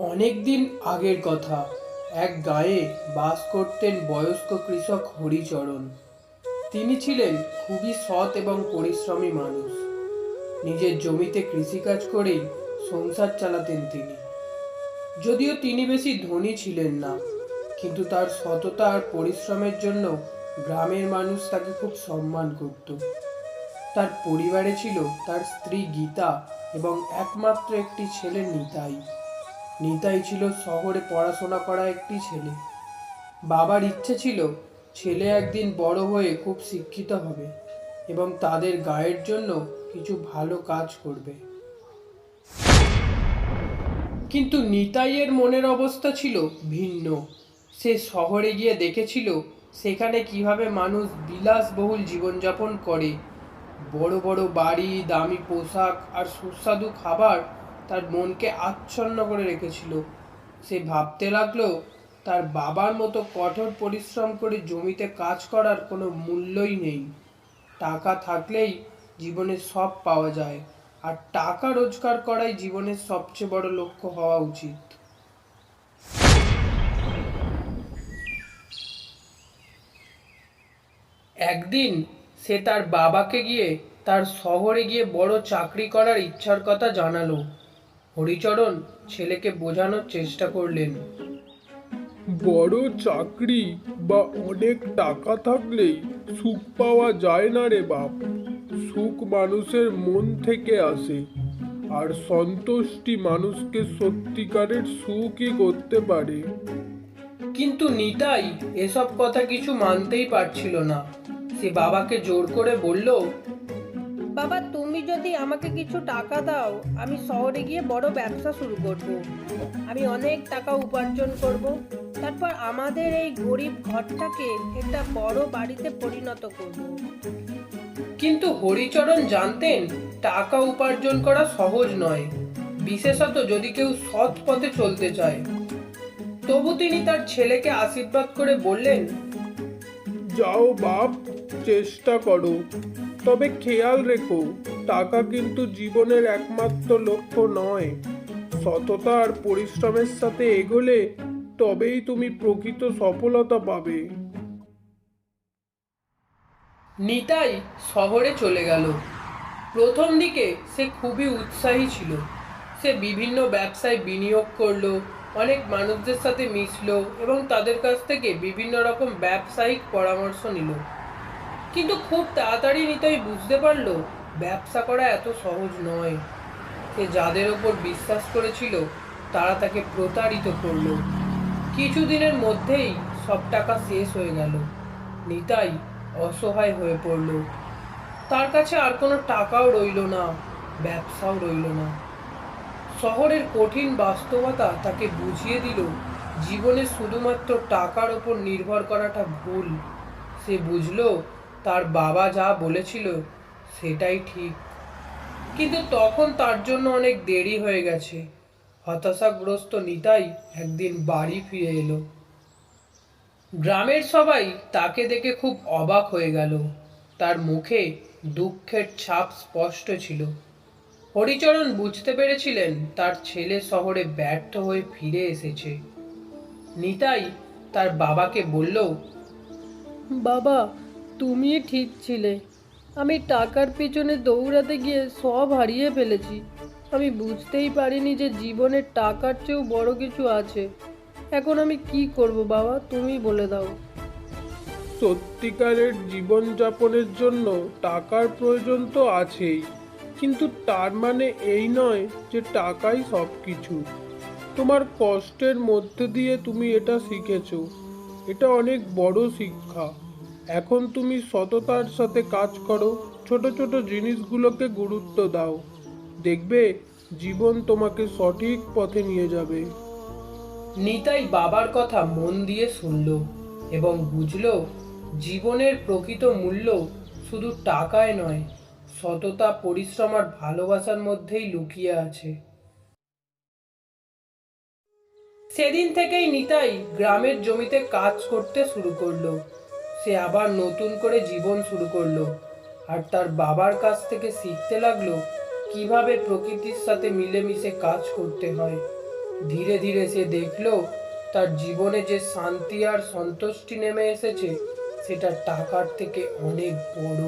অনেক দিন আগের কথা। এক গাঁয়ে বাস করতেন বয়স্ক কৃষক হরিচরণ। তিনি ছিলেন খুবই সৎ এবং পরিশ্রমী মানুষ। নিজের জমিতে কৃষিকাজ করেই সংসার চালাতেন তিনি। যদিও তিনি বেশি ধনী ছিলেন না, কিন্তু তার সততা আর পরিশ্রমের জন্য গ্রামের মানুষ তাকে খুব সম্মান করত। তার পরিবারে ছিল তার স্ত্রী গীতা এবং একমাত্র একটি ছেলে নিতাই। নিতাই ছিল শহরে পড়াশোনা করা একটি ছেলে। বাবার ইচ্ছে ছিল ছেলে একদিন বড় হয়ে খুব শিক্ষিত হবে এবং তাদের গায়ের জন্য কিছু ভালো কাজ করবে। কিন্তু নিতাইয়ের মনের অবস্থা ছিল ভিন্ন। সে শহরে গিয়ে দেখেছিল সেখানে কীভাবে মানুষ বিলাসবহুল জীবনযাপন করে। বড় বড় বাড়ি, দামি পোশাক আর সুস্বাদু খাবার তার মনকে আচ্ছন্ন করে রেখেছিল। সে ভাবতে লাগল, তার বাবার মতো কঠোর পরিশ্রম করে জমিতে কাজ করার কোনো মূল্যই নেই। টাকা থাকলেই জীবনে সব পাওয়া যায়, আর টাকা রোজগার করাই জীবনের সবচেয়ে বড় লক্ষ্য হওয়া উচিত। একদিন সে তার বাবাকে গিয়ে তার শহরে গিয়ে বড় চাকরি করার ইচ্ছার কথা জানালো। হরিচরণ ছেলেকে বোঝানোর চেষ্টা করলেন। বড় চাকরি বা অনেক টাকা থাকলেই সুখ পাওয়া যায় না রে বাপ। সুখ মানুষের মন থেকে আসে আর সন্তুষ্টি মানুষকে সত্যিকারের সুখই করতে পারে। কিন্তু নিতাই এসব কথা কিছু মানতেই পারছিল না। সে বাবাকে জোর করে বলল বাবা তুমি যদি আমাকে কিছু টাকা দাও আমি শহরে গিয়ে বড় ব্যবসা শুরু করব। আমি অনেক টাকা উপার্জন করব। তারপর আমাদের এই গরিব ঘরটাকে একটা বড় বাড়িতে পরিণত করব। কিন্তু হরিচরণ জানতেন টাকা উপার্জন করা সহজ নয় বিশেষত যদি কেউ সৎ পথে চলতে চায় তবু তিনি তার ছেলেকে আশীর্বাদ করে বললেন যাও বাপ চেষ্টা করো। তবে খেয়াল রেখো, টাকা কিন্তু জীবনের একমাত্র লক্ষ্য নয়। সততা আর পরিশ্রমের সাথে এগোলে তবেই তুমি প্রকৃত সফলতা পাবে। নিতাই শহরে চলে গেল। প্রথম দিকে সে খুবই উৎসাহী ছিল। সে বিভিন্ন ব্যবসায় বিনিয়োগ করল, অনেক মানুষদের সাথে মিশলো এবং তাদের কাছ থেকে বিভিন্ন রকম ব্যবসায়িক পরামর্শ নিল। কিন্তু খুব তাড়াতাড়ি নিতাই বুঝতে পারল, ব্যবসা করা এত সহজ নয়। সে যাদের ওপর বিশ্বাস করেছিল, তারা তাকে প্রতারিত করল। কিছুদিনের মধ্যেই সব টাকা শেষ হয়ে গেল। নিতাই অসহায় হয়ে পড়ল। তার কাছে আর কোনো টাকাও রইল না, ব্যবসাও রইল না। শহরের কঠিন বাস্তবতা তাকে বুঝিয়ে দিল, জীবনে শুধুমাত্র টাকার ওপর নির্ভর করাটা ভুল। সে বুঝলো তার বাবা যা বলেছিল সেটাই ঠিক। কিন্তু তখন তার জন্য অনেক দেরি হয়ে গেছে। হতাশাগ্রস্ত নিতাই একদিন বাড়ি ফিরে এলো। গ্রামের সবাই তাকে দেখে খুব অবাক হয়ে গেল। তার মুখে দুঃখের ছাপ স্পষ্ট ছিল। হরিচরণ বুঝতে পেরেছিলেন তার ছেলে শহরে ব্যর্থ হয়ে ফিরে এসেছে। নিতাই তার বাবাকে বলল, বাবা তুমি ঠিক ছিলে। আমি টাকার পিছনে দৌড়াতে গিয়ে সব হারিয়ে ফেলেছি। আমি বুঝতেই পারিনি যে জীবনে টাকার চেয়েও বড় কিছু আছে। এখন আমি কি করব বাবা, তুমি বলে দাও। সত্যিকারের জীবনযাপনের জন্য টাকার প্রয়োজন তো আছেই, কিন্তু তার মানে এই নয় যে টাকাই সব কিছু তোমার কষ্টের মধ্যে দিয়ে তুমি এটা শিখেছো। এটা অনেক বড় শিক্ষা। এখন তুমি সততার সাথে কাজ করো, ছোট ছোট জিনিসগুলোকে গুরুত্ব দাও। দেখবে জীবন তোমাকে সঠিক পথে নিয়ে যাবে। নিতাই বাবার কথা মন দিয়ে শুনল এবং বুঝল, জীবনের প্রকৃত মূল্য শুধু টাকায় নয়, সততা, পরিশ্রম আর ভালোবাসার মধ্যেই লুকিয়ে আছে। সেদিন থেকেই নিতাই গ্রামের জমিতে কাজ করতে শুরু করল। সে আবার নতুন করে জীবন শুরু করল। আর তার বাবার কাছ থেকে শিখতে লাগল কীভাবে প্রকৃতির সাথে মিলেমিশে কাজ করতে হয়। ধীরে ধীরে সে দেখল তার জীবনে যে শান্তি আর সন্তুষ্টি নেমে এসেছে, সেটা টাকার থেকে অনেক বড়।